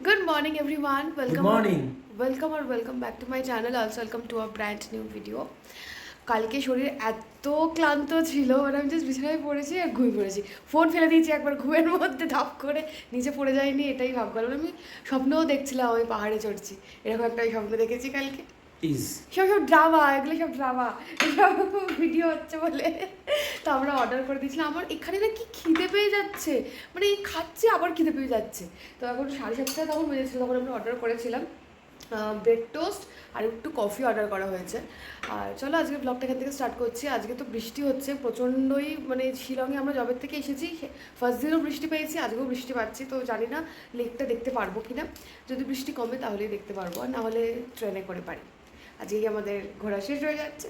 Good morning, everyone. Welcome. morning. Welcome or welcome back to my channel. Also, welcome to a brand new video. কালকে শরীর এত ক্লান্ত ছিল মানে আমি জাস্ট বিছানায় পড়েছি আর ঘুমিয়ে পড়েছি ফোন ফেলে দিয়েছি একবার ঘুমের মধ্যে ধাপ করে নিচে পড়ে যায়নি এটাই ভাবলাম আমি স্বপ্নও দেখছিলাম আমি পাহাড়ে চড়ছি এরকম একটা স্বপ্ন দেখেছি কালকে ইজ সব সব ড্রামা এগুলো সব ড্রামা সব ভিডিও হচ্ছে বলে। তো আমরা অর্ডার করে দিয়েছিলাম। আমার এখানে না কি খিদে পেয়ে যাচ্ছে। মানে এই খাচ্ছে, আবার খিদে পেয়ে যাচ্ছে। তো এখন সাড়ে সাতটা তখন বেজেছিল, তখন আমরা অর্ডার করেছিলাম। ব্রেড টোস্ট আর একটু কফি অর্ডার করা হয়েছে। আর চলো আজকে ব্লগটা এখান থেকে স্টার্ট করছি। আজকে তো বৃষ্টি হচ্ছে, প্রচণ্ডই মানে শিলংয়ে আমরা জবের থেকে এসেছি। ফার্স্ট দিনও বৃষ্টি পেয়েছি, আজকেও বৃষ্টি পাচ্ছি। তো জানি না লেকটা দেখতে পারব কি না যদি বৃষ্টি কমে তাহলেই দেখতে পারব। আর না হলে ট্রেনে করে পারি আজকেই আমাদের ঘোরা শেষ হয়ে যাচ্ছে।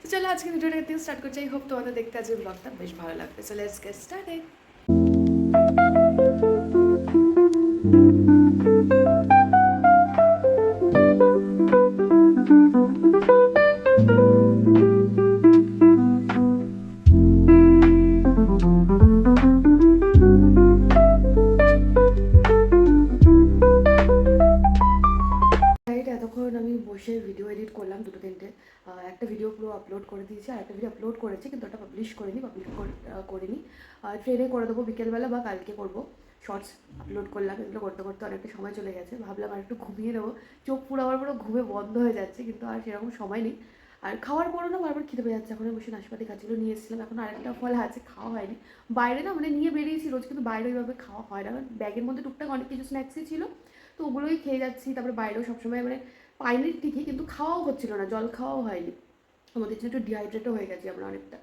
তো চলো আজকে ভিডিওটা এখান স্টার্ট করছি। আই হোপ তোমাদের দেখতে আজকে ব্লগটা বেশ ভালো লাগবে। চলে আজকে স্টার্টেড একটা ভিডিও পুরো আপলোড করে দিয়েছি আর একটা ভিডিও আপলোড করেছি, কিন্তু ওটা পাবলিশ করিনি পাবলিশ করিনি। ট্রেনে করে দেবো বিকেলবেলা বা কালকে করব। শর্টস আপলোড করলাম, এগুলো করতে করতে অনেকটা সময় চলে গেছে। ভাবলাম আর একটু ঘুমিয়ে নেব। চোখ পুরো আমার পুরো ঘুমে বন্ধ হয়ে যাচ্ছে, কিন্তু আর সেরকম সময় নেই। আর খাওয়ার পরও না বারবার খেতে পেয়ে যাচ্ছে। এখন বসে নাশপাতি খাচ্ছিল নিয়ে এসেছিলাম, এখন আরেকটা ফল আছে, খাওয়া হয়নি। বাইরে না মানে নিয়ে বেরিয়েছি রোজ, কিন্তু বাইরে ওইভাবে খাওয়া হয় না। ব্যাগের মধ্যে টুকটাক অনেক কিছু স্ন্যাক্সই ছিল, তো ওগুলোই খেয়ে যাচ্ছি। তারপরে বাইরেও সবসময় মানে পাইনি ঠিকই, কিন্তু খাওয়াও হচ্ছিল না, জল খাওয়াও হয়নি। আমাদের জন্য একটু ডিহাইড্রেটও হয়ে গেছি আমরা অনেকটা।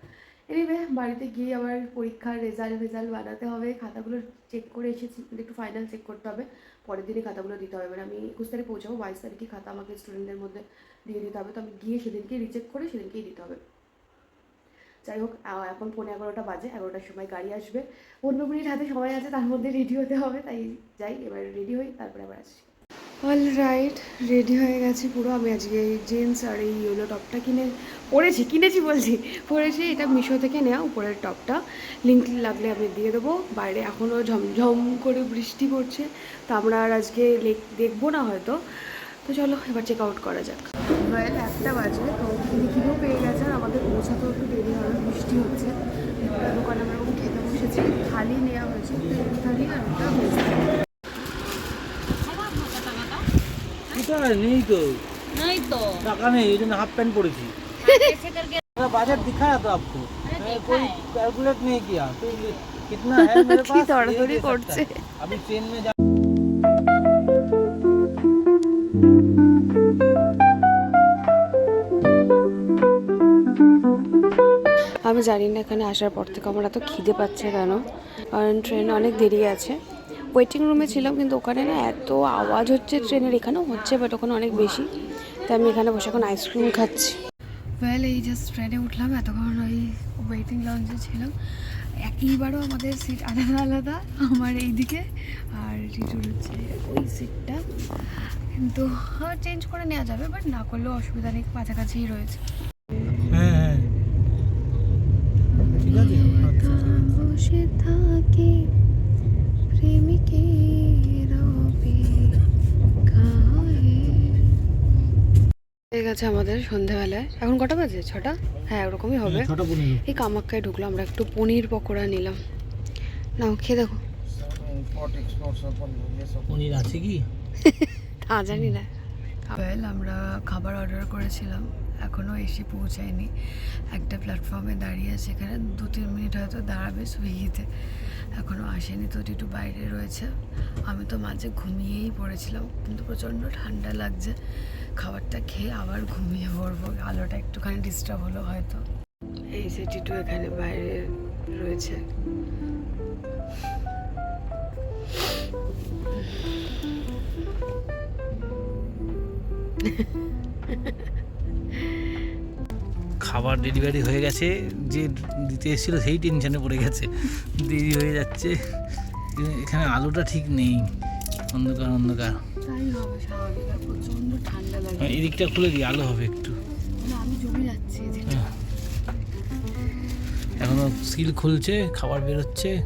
এনিওয়ে বাড়িতে গিয়ে আবার পরীক্ষার রেজাল্ট ফেজাল্ট বানাতে হবে, খাতাগুলো চেক করে এসেছি একটু ফাইনাল চেক করতে হবে। পরের দিনই খাতাগুলো দিতে হবে। মানে আমি একুশ তারিখ পৌঁছাবো, বাইশ তারিখে খাতা আমাকে স্টুডেন্টদের মধ্যে দিয়ে দিতে হবে। তো আমি গিয়ে সেদিনকেই রিচেক করে সেদিনকেই দিতে হবে। যাই হোক এখন পৌনে এগারোটা বাজে, এগারোটার সময় গাড়ি আসবে। পনেরো মিনিট হাতে সময় আছে, তার মধ্যে রেডি হতে হবে, তাই যাই, এবার রেডি হই, তারপরে আবার আসছি। অল রাইট রেডি হয়ে গেছি পুরো। আমি আজকে এই জিন্স আর এই ইয়েলো টপটা কিনে, পরেছি, কিনেছি বলছি। পরেছি, এটা মিশো থেকে নেওয়া উপরের টপটা লিঙ্ক লাগলে আমি দিয়ে দেবো। বাইরে এখনও ঝমঝম করে বৃষ্টি পড়ছে। তো আমরা আর আজকে লেক দেখব না হয়তো। তো চলো, এবার চেক আউট করা যাক। ওয়েল একটা বাজে। তো খিদেও পেয়ে গেছে আর আমাদের পৌঁছাতেও একটু দেরি হবে বৃষ্টি হচ্ছে। দোকানে আমরা খেতে বসেছি। থালি নেওয়া হয়েছে। থালি আর ওটা ভেজ থালি কোথায় নেই তো। নেই তো। টাকা নেই এই জন্য হাফ প্যান্ট পরেছি। বাজার দিখা তো আপকো ক্যালকুলেট নেই কি किया तो कितना है मेरे করছে। আমি ট্রেন মে আমি জানি না এখানে আসার পর থেকে আমার এত খিদে পাচ্ছে কেন। কারণ ট্রেন অনেক দেরি আছে। ওয়েটিং রুমে ছিলাম, কিন্তু ওখানে না এত আওয়াজ হচ্ছে ট্রেনের, এখানেও হচ্ছে বাট ওখানে অনেক বেশি। তাই আমি এখানে বসে এখন আইসক্রিম খাচ্ছি। ওয়েল এই জাস্ট ট্রেনে উঠলাম, এতক্ষণ ওই ওয়েটিং লঞ্চে ছিলাম। একইবারও আমাদের সিট আলাদা আলাদা, আমার এই দিকে আর রিটুর হচ্ছে ওই সিটটা কিন্তু চেঞ্জ করে নেওয়া যাবে বাট না করলেও অসুবিধা নেই, কাছাকাছিই রয়েছে। গেছে আমাদের সন্ধ্যাবেলায় এখন কটা বাজে? ছটা? হ্যাঁ ওরকমই হবে। এই কামাক্কায় ঢুকলো আমরা একটু পনির পকোড়া নিলাম। নাও খেয়ে দেখো। পনির আছে কি? তা জানি না। ওয়েল আমরা খাবার অর্ডার করেছিলাম এখনও এসে পৌঁছায়নি। একটা প্ল্যাটফর্মে দাঁড়িয়ে আছে এখানে দু তিন মিনিট হয়তো দাঁড়াবে সুইগিতে। এখনও আসেনি তো একটু বাইরে রয়েছে। আমি তো মাঝে ঘুমিয়েই পড়েছিলাম কিন্তু প্রচণ্ড ঠান্ডা লাগছে। খাবারটা খেয়ে আবার ঘুমিয়ে পড়ব। আলোটা একটুখানি ডিস্টার্ব হলো হয়তো। এই যে টিটু এখানে বাইরে রয়েছে। খাবার ডেলিভারি হয়ে গেছে। যে দিতে এসেছিল সেই টেনশনে পড়ে গেছে। দেরি হয়ে যাচ্ছে। এখানে আলোটা ঠিক নেই। অন্ধকার অন্ধকার। লাগে। এদিকটা খুলে দিই আলো হবে একটু। যেটা এখনও সিল খুলছে খাবার বেরোচ্ছে।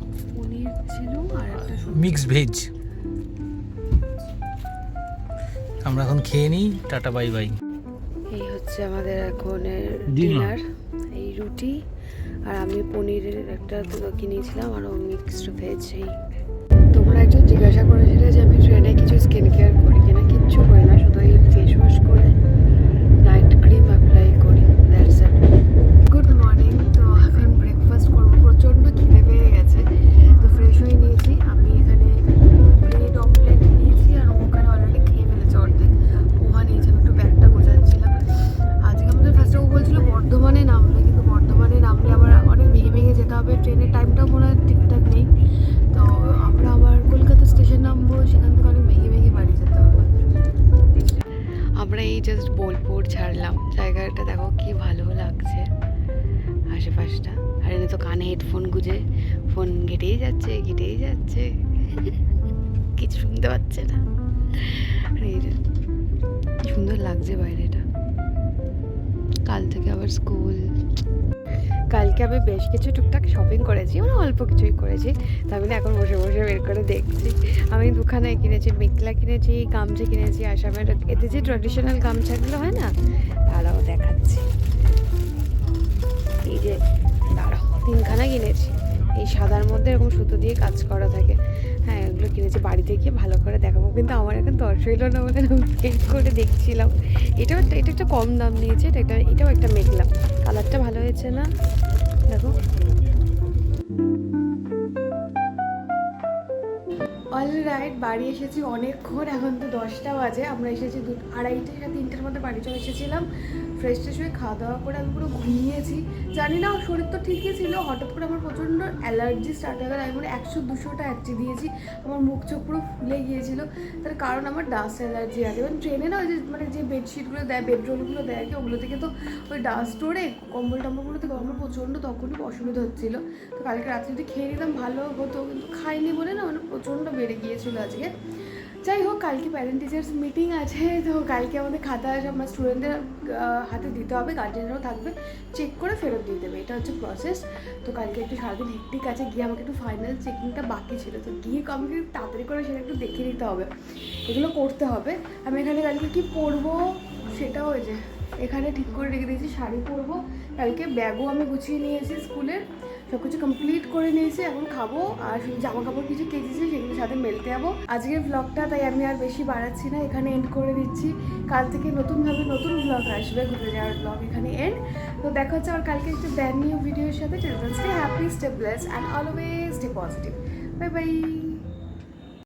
Mix veg. আমরা এখন খেয়ে নিই টাটা বাই বাই। এই হচ্ছে আমাদের এখন. ডিনার। এই রুটি। আর আমি পনিরের একটা কিনেছিলাম আর মিক্সড ভেজ এই। তোমরা একজন জিজ্ঞাসা করেছিলে জাস্ট ছাড়লাম। জায়গাটা দেখো কি ভালো লাগছে। আশেপাশটা। আর এনে তো কানে হেডফোন গুঁজে। ফোন ঘেটেই যাচ্ছে ঘেটেই যাচ্ছে। কিছু শুনতে পাচ্ছে না। সুন্দর লাগছে বাইরেটা। কাল থেকে আবার স্কুল কালকে আমি বেশ কিছু টুকটাক শপিং করেছি মানে অল্প কিছুই করেছি। তা আমি না এখন বসে বসে বের করে দেখছি। আমি দুখানায় কিনেছি মেঘলা কিনেছি, গামছা কিনেছি আসামের এতে যে ট্র্যাডিশনাল গামছাগুলো হয় না, তারাও দেখাচ্ছি। এই যে, দাঁড়াও, তিনখানা কিনেছি। এই সাদার মধ্যে এরকম সুতো দিয়ে কাজ করা থাকে। এগুলো কিনেছি বাড়িতে গিয়ে ভালো করে দেখাবো। কিন্তু আমার এখন দশ হইল না বলে পেন্ট করে দেখছিলাম। এটাও একটা, এটা একটা কম দাম নিয়েছে, এটা একটা, এটাও একটা মেঘলাম কালারটা ভালো হয়েছে না? দেখো। অল রাইট বাড়ি এসেছি অনেকক্ষণ, এখন তো দশটা বাজে। আমরা এসেছি দু আড়াইটে তিনটের মধ্যে বাড়ি চলে এসেছিলাম। ফ্রেশ ট্রেশ হয়ে খাওয়া দাওয়া করে আমি পুরো ঘুমিয়েছি। জানি না শরীর তো ঠিকই ছিল। হঠাৎ করে আমার প্রচণ্ড অ্যালার্জি স্টার্ট হয়ে গেল। আমি মানে একশো দুশোটা অ্যাক্সি দিয়েছি। আমার মুখ চোখ পুরো ফুলে গিয়েছিল। তার কারণ আমার ডাস্ট অ্যালার্জি আছে। এবং ট্রেনে না ওই যে মানে যে বেডশিটগুলো দেয় বেডরোলগুলো দেয় কি, ওগুলো থেকে তো ওই ডাস্ট ওড়ে কম্বল টম্বলগুলো থেকে আমার প্রচণ্ড তখনই অসুবিধা হচ্ছিল। তো কালকে রাত্রে যদি খেয়ে নিতাম ভালো হতো। কিন্তু খাইনি বলে না মানে প্রচণ্ড বেড়ে গিয়েছিল আজকে। যাই হোক, কালকে প্যারেন্ট টিচার্স মিটিং আছে, তো কালকে আমাদের খাতা আমার স্টুডেন্টদের হাতে দিতে হবে গার্জেনরাও থাকবে। চেক করে ফেরত দিয়ে দেবে, এটা হচ্ছে প্রসেস তো কালকে একটু সারাদিন হেক্টিক আছে, গিয়ে আমাকে একটু ফাইনাল চেকিংটা বাকি ছিল। তো গিয়ে আমাকে তাড়াতাড়ি করে সেটা একটু দেখে নিতে হবে। এগুলো করতে হবে। আমি এখানে কালকে কি পরবো সেটাও ওই যে, এখানে ঠিক করে রেখে দিয়েছি, শাড়ি পরবো। কালকে ব্যাগও আমি গুছিয়ে নিয়েছি স্কুলের। সব কিছু কমপ্লিট করে নিয়েছি, এখন খাব। আর শুধু জামা কাপড় কিছু কেচেছি সেগুলো সাথে মেলতে যাব। আজকের ব্লগটা তাই আমি আর বেশি বাড়াচ্ছি না, এখানে এন্ড করে দিচ্ছি। কাল থেকে নতুনভাবে নতুন ব্লগ আসবে, ঘুরে যাওয়ার ব্লগ এখানে এন্ড তো দেখা হচ্ছে আর কালকে একটু ব্র্যান্ড নিউ ভিডিওর সাথে। Children's day happy stay bless and always stay positive bye bye